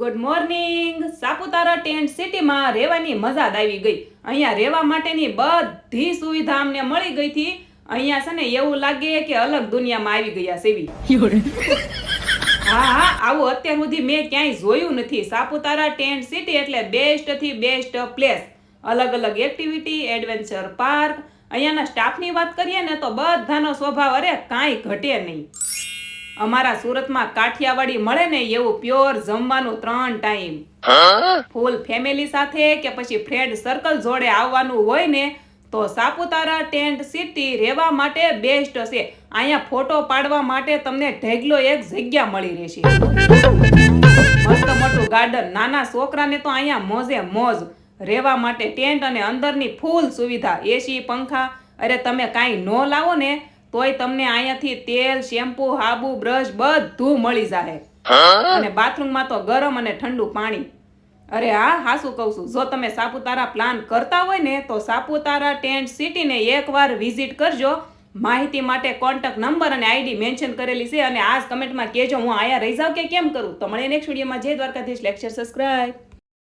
Good morning Saputara tent સિટીમાં રહેવાની મજા જ આવી ગઈ. અહીંયા રહેવા માટેની બધી સુવિધા અમને મળી ગઈ હતી. અહીંયા છે ને એવું લાગે કે અલગ દુનિયામાં આવી ગયા સેવી હા હા આવું અત્યાર સુધી મેં ક્યાંય જોયું નથી. સાપુતારા ટેન્ટ સિટી એટલે બેસ્ટથી બેસ્ટ પ્લેસ અલગ અલગ એક્ટિવિટી એડવેન્ચર પાર્ક અહીંયાના સ્ટાફની વાત કરીએ ને તો બધાનો સ્વભાવ અરે કાંઈ ઘટે નહીં. અમારા સુરતમાં કાઠિયાવાડી મળે ને એવું પ્યોર જમવાનું ત્રણ ટાઈમ ફૂલ ફેમિલી સાથે કે પછી ફ્રેન્ડ સર્કલ જોડે આવવાનું હોય ને, તો સાપુતારા ટેન્ટ સિટી રહેવા માટે બેસ્ટ હશે. અહીંયા ફોટો પાડવા માટે તમને ઢેગલો એક જગ્યા મળી રહેશે. મસ્ત મોટું ગાર્ડન નાના છોકરાને તો અહીંયા મોજે મોજ. રહેવા માટે ટેન્ટ અને અંદરની ફૂલ સુવિધા. એસી પંખા. અરે તમે કાંઈ ન લાવો ને તોય તમને અહીંયાથી તેલ, શેમ્પુ, હાબુ, બ્રશ બધું મળી જાય અને બાથરૂમમાં તો ગરમ અને ઠંડુ પાણી. અરે હા, હાસું કહું છું. જો તમે સાપુતારા પ્લાન કરતા હોય ને, તો સાપુતારા ટેન્ટ સિટીને એકવાર વિઝિટ કરજો. માહિતી માટે કોન્ટેક્ટ નંબર અને આઈડી મેન્શન કરેલી છે અને આ કમેન્ટમાં કહેજો, હું આયા રહી જાઉં કે કેમ કરું? તો મળે નેક્સ્ટ વિડીયોમાં. જય દ્વારકાધીશ. Lecture subscribe